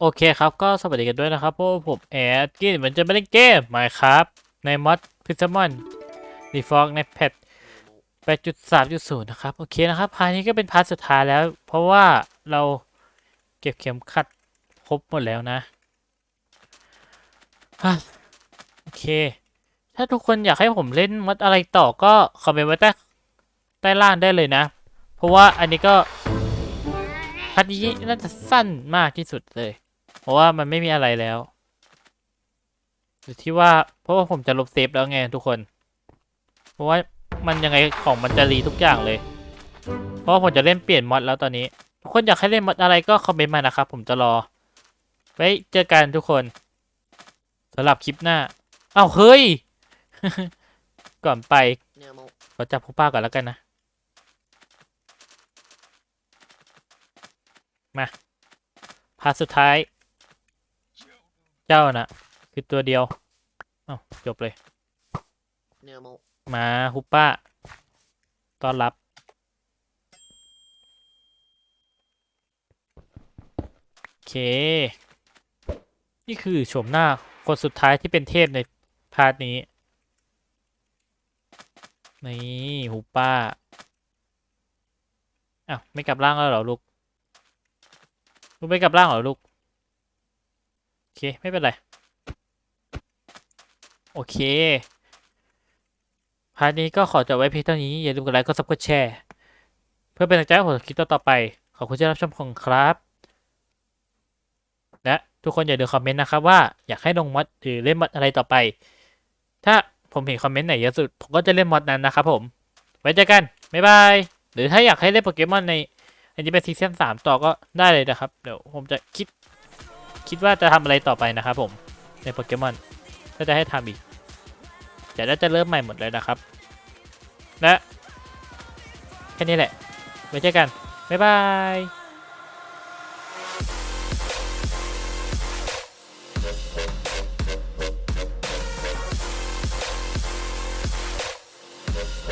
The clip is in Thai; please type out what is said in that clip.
โอเคครับ ก็สวัสดีกันด้วยนะครับพวกผมแอดกินเหมือนจะไม่เล่นเกมหมายครับ ในมอดพิซมอนดีฟอกในแพท8.3.0นย์นะครับ โอเคนะครับ พาร์ทนี้ก็เป็นพาร์ทสุดท้ายแล้ว เพราะว่าเราเก็บเข็มขัดครบหมดแล้วนะโอเค ถ้าทุกคนอยากให้ผมเล่นมอดอะไรต่อก็คอมเมนต์ไว้ใต้ใต้ล่างได้เลยนะ เพราะว่าอันนี้ก็พัดนี้น่าจะสั้นมากที่สุดเลย ราะว่ามันไม่มีอะไรแล้วที่ว่าเพราะว่าผมจะลบเซฟแล้วไงทุกคน เพราะว่ามันยังไงของมันจะรีทุกอย่างเลย เพราะว่าผมจะเล่นเปลี่ยนมอดแล้วตอนนี้ ทุกคนอยากให้เล่นมอดอะไรก็คอมเมนต์มานะครับ ผมจะรอ ไว้เจอกันทุกคนสำหรับคลิปหน้าอ้าวเฮ้ย ก่อนไปเนี่ยโมขอจับผู้ป้าก่อนแล้วกันนะ มาพาร์ทสุดท้าย เจ้าน่ะ คือตัวเดียวเอ้าจบเลย เนี่ยโมมาฮุปป้าต้อนรับ โอเค นี่คือโฉมหน้าคนสุดท้ายที่เป็นเทพในพาร์ทนี้ นี่ฮุปป้าอ้าวไม่กลับร่างแล้วเหรอลูก ลูกไม่กลับร่างเหรอลูกโอ เค ไม่เป็นไร โอเคพาร์ทนี้ก็ขอจบไว้เพียงเท่านี้ อย่าลืมกดไลค์กดซับกดแชร์ เพื่อเป็นกำลังใจให้ผมคลิปต่อไป ขอบคุณที่รับชมของครับ และทุกคนอย่าลืมคอมเมนต์นะครับว่าอยากให้ลงมอดหรือเล่นมอดอะไรต่อไป ถ้าผมเห็นคอมเมนต์ไหนเยอะสุด ผมก็จะเล่นมอดนั้นนะครับผม ไว้เจอกัน บ๊ายบาย หรือถ้าอยากให้เล่นโปเกมอนใน อันนี้เป็นซีซั่นสามต่อก็ได้เลยนะครับ เดี๋ยวผมจะคิด คิดว่าจะทำอะไรต่อไปนะครับผมในโปเกมอนถ้าจะให้ทำอีกเดี๋ยวน่าจะเริ่มใหม่หมดเลยนะครับ และแค่นี้แหละไว้เจอกัน บ๊ายบาย